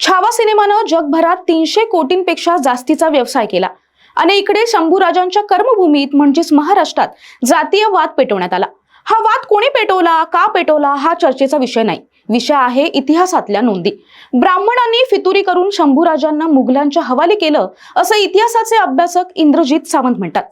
छावा सिनेमानं जगभरात तीनशे कोटींपेक्षा जास्तीचा व्यवसाय केला. आणि इकडे शंभूराजांच्या कर्मभूमीत म्हणजेच महाराष्ट्रात जातीय वाद पेटवण्यात आला. हा वाद कोणी पेटवला का पेटवला हा चर्चेचा विषय नाही. विषय आहे इतिहासातल्या नोंदी. ब्राह्मणांनी फितुरी करून शंभूराजांना मुघलांच्या हवाली केलं असं इतिहासाचे अभ्यासक इंद्रजित सावंत म्हणतात.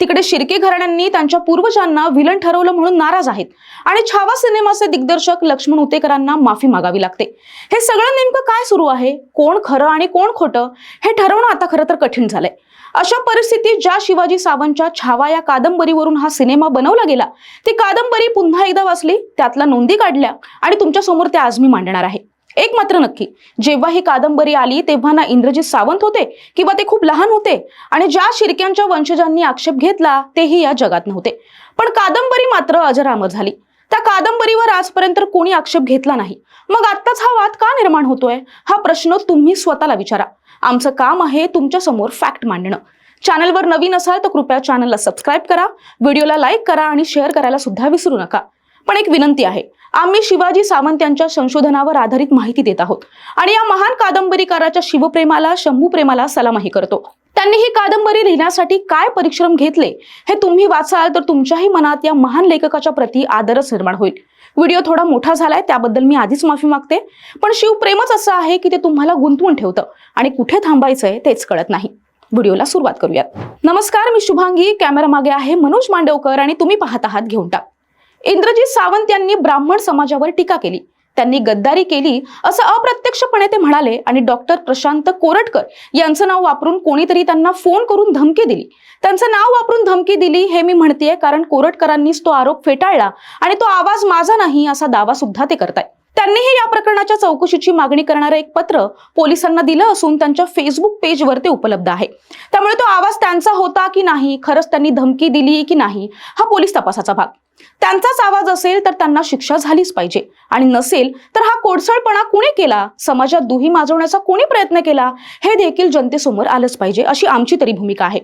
तिकडे शिर्के घराण्यांनी त्यांच्या पूर्वजांना विलन ठरवलं म्हणून नाराज आहेत. आणि छावा सिनेमाचे दिग्दर्शक लक्ष्मण उतेकरांना माफी मागावी लागते. हे सगळं नेमकं काय सुरू आहे? कोण खरं आणि कोण खोटं? हे ठरवणं आता खरं तर कठीण झालंय. अशा परिस्थितीत ज्या शिवाजी सावंतच्या छावा या कादंबरीवरून हा सिनेमा बनवला गेला ती कादंबरी पुन्हा एकदा वाचली त्यातल्या नोंदी काढल्या आणि तुमच्यासमोर त्या आज मी मांडणार आहे. एक मात्र नक्की. जेव्हा ही कादंबरी आली तेव्हा ना इंद्रजित सावंत होते किंवा ते खूप लहान होते आणि ज्या शिर्क्यांच्या वंशजांनी आक्षेप घेतला तेही या जगात नव्हते. पण कादंबरी मात्र अजरामर झाली. त्या कादंबरीवर आजपर्यंत कोणी आक्षेप घेतला नाही. मग आत्ताच हा वाद का निर्माण होतोय? हा प्रश्न तुम्ही स्वतःला विचारा. आमचं काम आहे तुमच्यासमोर फॅक्ट मांडणं. चॅनलवर नवीन असाल तर कृपया चॅनलला सबस्क्राईब करा. व्हिडिओला लाईक करा आणि शेअर करायला सुद्धा विसरू नका. पण एक विनंती आहे. आम्ही शिवाजी सावंत यांच्या संशोधनावर आधारित माहिती देत आहोत. आणि या महान कादंबरीकाराच्या शिवप्रेमाला शंभू प्रेमाला सलामही करतो. त्यांनी ही कादंबरी लिहिण्यासाठी काय परिश्रम घेतले हे तुम्ही वाचाल तर तुमच्याही मनात या महान लेखकाच्या प्रती आदरच निर्माण होईल. व्हिडिओ थोडा मोठा झालाय त्याबद्दल मी आधीच माफी मागते. पण शिवप्रेमच असं आहे की ते तुम्हाला गुंतवून ठेवतं आणि कुठे थांबायचंय तेच कळत नाही. व्हिडिओला सुरुवात करूयात. नमस्कार मी शुभांगी. कॅमेरा मागे आहे मनोज मांडवकर आणि तुम्ही पाहत आहात घेऊन टाक. इंद्रजीत सावंत यांनी ब्राह्मण समाजावर टीका केली. त्यांनी गद्दारी केली असं अप्रत्यक्षपणे ते म्हणाले आणि डॉक्टर प्रशांत कोरटकर यांचं नाव वापरून कोणीतरी त्यांना फोन करून धमकी दिली. त्यांचं नाव वापरून धमकी दिली हे मी म्हणतेय कारण कोरटकरांनीच तो आरोप फेटाळला आणि तो आवाज माझा नाही असा दावा सुद्धा ते करतायत. त्यांनीही या प्रकरणाच्या चौकशीची मागणी करणारं एक पत्र पोलिसांना दिलं असून त्यांच्या फेसबुक पेजवर ते उपलब्ध आहे. त्यामुळे तो आवाज त्यांचा होता की नाही खरंच त्यांनी धमकी दिली की नाही हा पोलीस तपासाचा भाग. त्यांचाच आवाज असेल तर त्यांना शिक्षा झालीच पाहिजे. आणि नसेल तर हा कोडसळपणा कुणी केला? समाजात दुही माजवण्याचा कोणी प्रयत्न केला? हे देखील जनतेसमोर आलंच पाहिजे अशी आमची तरी भूमिका आहे.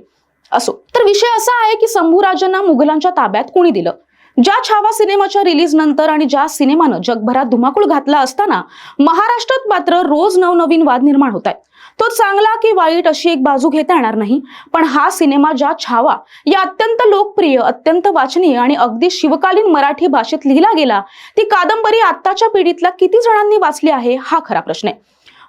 असो तर विषय असा आहे की शंभूराजांना मुघलांच्या ताब्यात कोणी दिलं? ज्या छावा सिनेमाच्या रिलीज नंतर आणि ज्या सिनेमानं जगभरात धुमाकूळ घातला असताना महाराष्ट्रात मात्र रोज नवनवीन वाद निर्माण होत आहेत. तो चांगला की वाईट अशी एक बाजू घेता येणार नाही. पण हा सिनेमा ज्या छावा या अत्यंत लोकप्रिय अत्यंत वाचनीय आणि अगदी शिवकालीन मराठी भाषेत लिहिला गेला ती कादंबरी आत्ताच्या पिढीतल्या किती जणांनी वाचली आहे हा खरा प्रश्न आहे.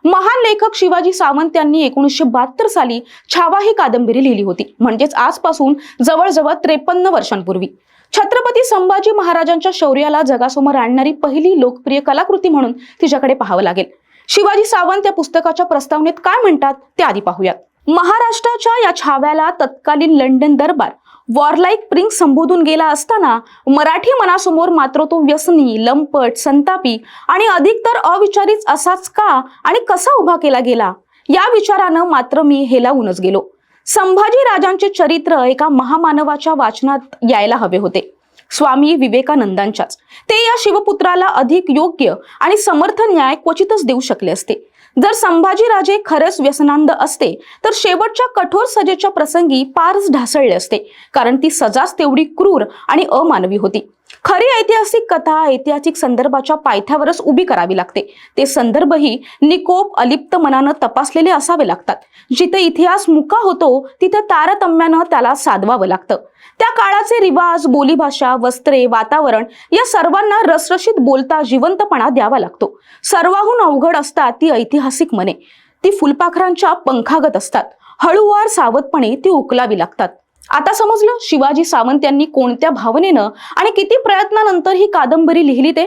महान लेखक शिवाजी सावंत यांनी एकोणीसशे बहात्तर साली छावा ही कादंबरी लिहिली होती. म्हणजेच आजपासून जवळजवळ त्रेपन्न वर्षांपूर्वी. छत्रपती संभाजी महाराजांच्या शौर्याला जगासमोर आणणारी पहिली लोकप्रिय कलाकृती म्हणून तिच्याकडे पाहावं लागेल. शिवाजी सावंत या पुस्तकाच्या प्रस्तावनेत काय म्हणतात ते आधी पाहूयात. महाराष्ट्राच्या या छाव्याला तत्कालीन लंडन दरबार वॉरलाईक प्रिंग संबोधून गेला असताना मराठी मनासमोर मात्र तो व्यसनी लंपट संतापी आणि अधिकतर अविचारीच असाच का आणि कसा उभा केला गेला? या विचारानं मात्र मी हेलावूनच गेलो. संभाजी राजांचे चरित्र एका महामानवाच्या वाचनात यायला हवे होते. स्वामी विवेकानंदांच्याच. ते या शिवपुत्राला अधिक योग्य आणि समर्थ न्याय क्वचितच देऊ शकले असते. जर संभाजीराजे खरंच व्यसनांद असते तर शेवटच्या कठोर सजेच्या प्रसंगी पारच ढासळले असते कारण ती सजाच तेवढी क्रूर आणि अमानवी होती. खरी ऐतिहासिक कथा ऐतिहासिक संदर्भाच्या पायथ्यावरच उभी करावी लागते. ते संदर्भही निकोप अलिप्त मनानं तपासलेले असावे लागतात. जिथे इतिहास मुका होतो तिथे तारतम्यानं त्याला साधवावं लागतं. त्या काळाचे रिवाज बोलीभाषा वस्त्रे वातावरण या सर्वांना रसरशीत बोलता जिवंतपणा द्यावा लागतो. सर्वाहून अवघड असतात ती ऐतिहासिक मने. ती फुलपाखरांच्या पंखागत असतात. हळूवार सावधपणे ती उकलावी लागतात. आता समजलं शिवाजी सावंत यांनी कोणत्या भावनेनं आणि किती प्रयत्नानंतर ही कादंबरी लिहिली ते?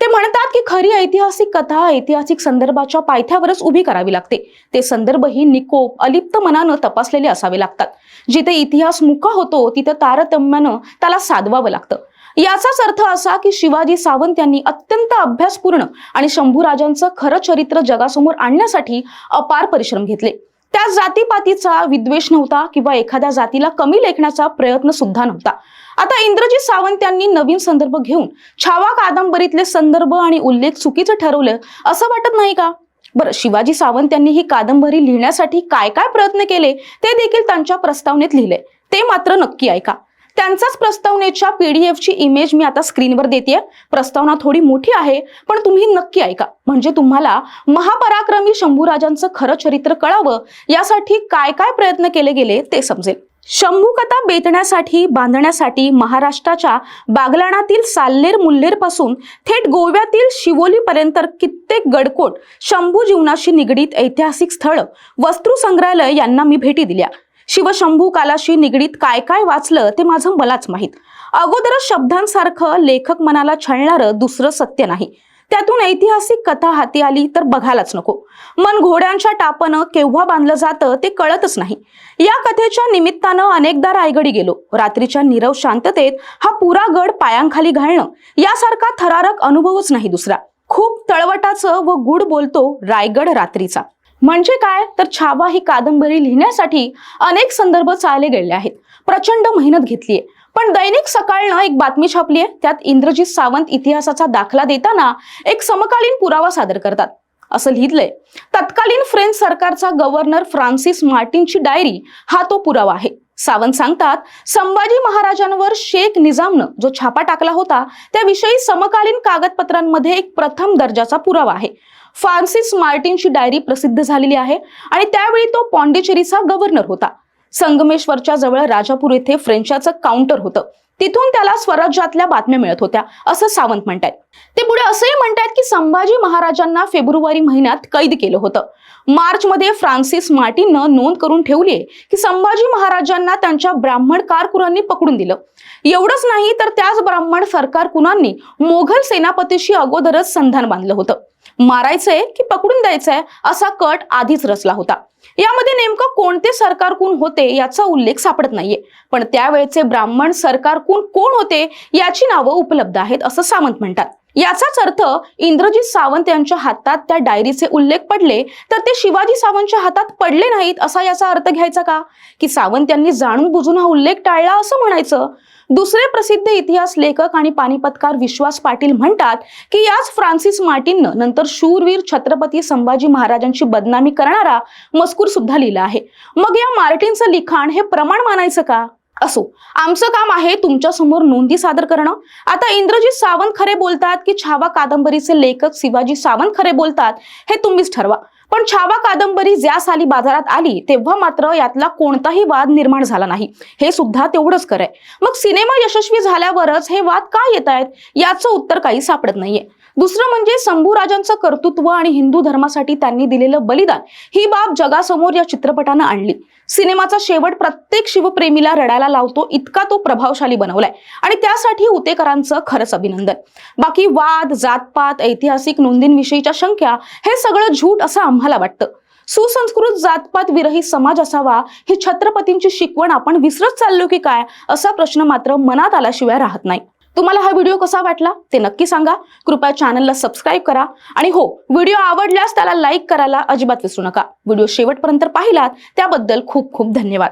ते म्हणतात की खरी ऐतिहासिक कथा ऐतिहासिक संदर्भाच्या पायथ्यावरच उभी करावी लागते. ते संदर्भही निकोप अलिप्त मनानं तपासलेले असावे लागतात. जिथे इतिहास मुका होतो तिथं तारतम्यानं त्याला साधवावं लागतं. याचाच अर्थ असा की शिवाजी सावंत यांनी अत्यंत अभ्यासपूर्ण आणि शंभूराजांचं खरं चरित्र जगासमोर आणण्यासाठी अपार परिश्रम घेतले. त्या जातीपातीचा विद्वेष नव्हता किंवा एखाद्या जातीला कमी लेखण्याचा प्रयत्न सुद्धा नव्हता. आता इंद्रजीत सावंत यांनी नवीन संदर्भ घेऊन छावा कादंबरीतले संदर्भ आणि उल्लेख चुकीचं ठरवलं असं वाटत नाही का? बरं शिवाजी सावंत यांनी ही कादंबरी लिहिण्यासाठी काय काय प्रयत्न केले ते देखील त्यांच्या प्रस्तावनेत लिहिले ते मात्र नक्की ऐका. त्यांचाच प्रस्तावनेच्या पीडीएफची इमेज मी आता स्क्रीनवर देते प्रस्तावना थोडी मोठी आहे पण तुम्ही नक्की ऐका. म्हणजे तुम्हाला महापराक्रमी शंभूराजांचं खरं चरित्र कळावं यासाठी काय काय प्रयत्न केले गेले ते समजेल. शंभूकथा बेतण्यासाठी बांधण्यासाठी महाराष्ट्राच्या बागलाणातील साल्लेर मुल्लेरपासून थेट गोव्यातील शिवोलीपर्यंत कित्येक गडकोट शंभू जीवनाशी निगडीत ऐतिहासिक स्थळं वस्तू संग्रहालय यांना मी भेटी दिल्या. शिवशंभू कालाशी निगडीत काय काय वाचलं ते माझं मलाच माहीत. अगोदरच शब्दांसारखं लेखक मनाला छळणारं दुसरं सत्य नाही. त्यातून ऐतिहासिक कथा हाती आली तर बघायलाच नको. मन घोड्यांच्या टापनं केव्हा बांधलं जातं ते कळतच नाही. या कथेच्या निमित्तानं अनेकदा रायगडी गेलो. रात्रीच्या नीरव शांततेत हा पुरा गड पायांखाली घालणं यासारखा थरारक अनुभवच नाही दुसरा. खूप तळवटाचं व गुड बोलतो रायगड रात्रीचा. म्हणजे काय? तर छावा ही कादंबरी लिहिण्यासाठी अनेक संदर्भ चालले गेले आहेत. प्रचंड मेहनत घेतलीये. पण दैनिक सकाळनं एक बातमी छापली आहे. त्यात इंद्रजित सावंत इतिहासाचा दाखला देताना एक समकालीन पुरावा सादर करतात. असं लिहिलंय. तत्कालीन फ्रेंच सरकारचा गव्हर्नर फ्रान्सिस मार्टिनची डायरी हा तो पुरावा आहे. सावंत सांगतात संभाजी महाराजांवर शेख निजामनं जो छापा टाकला होता त्याविषयी समकालीन कागदपत्रांमध्ये एक प्रथम दर्जाचा पुरावा आहे. फ्रान्सिस मार्टिनची डायरी प्रसिद्ध झालेली आहे आणि त्यावेळी तो पॉंडिचेरीचा गव्हर्नर होता. संगमेश्वरच्या जवळ राजापूर येथे फ्रेंचाचं काउंटर होतं. तिथून त्याला स्वराज्यातल्या बातम्या मिळत होत्या असं सावंत म्हणतात ते पुढे असंही म्हणतात की संभाजी महाराजांना फेब्रुवारी महिन्यात कैद केलं होतं. मार्च मध्ये फ्रान्सिस मार्टिननं नोंद करून ठेवली की संभाजी महाराजांना त्यांच्या ब्राह्मण कारकुरांनी पकडून दिलं. एवढंच नाही तर त्याच ब्राह्मण सरकार कुणांनी मोघल सेनापतीशी अगोदरच संधान बांधलं होतं. मारायचंय की पकडून द्यायचंय असा कट आधीच रचला होता. यामध्ये नेमकं कोणते सरकारकून होते याचा उल्लेख सापडत नाहीये. पण त्यावेळेचे ब्राह्मण सरकार सरकारकून कोण होते याची नावं उपलब्ध आहेत असं सावंत म्हणतात. याचाच अर्थ इंद्रजित सावंत यांच्या हातात त्या डायरीचे उल्लेख पडले तर ते शिवाजी सावंतच्या हातात पडले नाहीत असा याचा अर्थ घ्यायचा का? की सावंत यांनी जाणून बुजून हा उल्लेख टाळला असं म्हणायचं? दुसरे प्रसिद्ध इतिहास लेखक आणि पानिपतकार विश्वास पाटील म्हणतात की याच फ्रान्सिस मार्टिननं नंतर शूरवीर छत्रपती संभाजी महाराजांची बदनामी करणारा मजकूर सुद्धा लिहिला आहे. मग या मार्टिनचं लिखाण हे प्रमाण मानायचं का? असो. आमचं काम आहे तुमच्यासमोर नोंदी सादर करणं. आता इंद्रजीत सावंत खरे बोलतात की छावा कादंबरीचे लेखक शिवाजी सावंत खरे बोलतात हे तुम्हीच ठरवा. पण छावा कादंबरी ज्या साली बाजारात आली तेव्हा मात्र यातला कोणताही वाद निर्माण झाला नाही. हे सुद्धा तेवढंच खरंय. मग सिनेमा यशस्वी झाल्यावरच हे वाद का येत आहेत याचं उत्तर काही सापडत नाहीये. दुसरं म्हणजे शंभूराजांचं कर्तृत्व आणि हिंदू धर्मासाठी त्यांनी दिलेलं बलिदान ही बाब जगासमोर या चित्रपटानं आणली. सिनेमाचा शेवट प्रत्येक शिवप्रेमीला रडायला लावतो इतका तो प्रभावशाली बनवलाय. आणि त्यासाठी उतेकरांचं खरंच अभिनंदन. बाकी वाद जातपात ऐतिहासिक नोंदींविषयीच्या शंका हे सगळं झूट असं आम्हाला वाटतं. सुसंस्कृत जातपात विरहित समाज असावा ही छत्रपतींची शिकवण आपण विसरत चाललो की काय असा प्रश्न मात्र मनात आल्याशिवाय राहत नाही. तुम्हाला हा व्हिडिओ कसा वाटला ते नक्की सांगा. कृपया चॅनलला सबस्क्राईब करा. आणि हो व्हिडिओ आवडल्यास त्याला लाईक करायला अजिबात विसरू नका. व्हिडिओ शेवटपर्यंत पाहिलात त्याबद्दल खूप खूप धन्यवाद.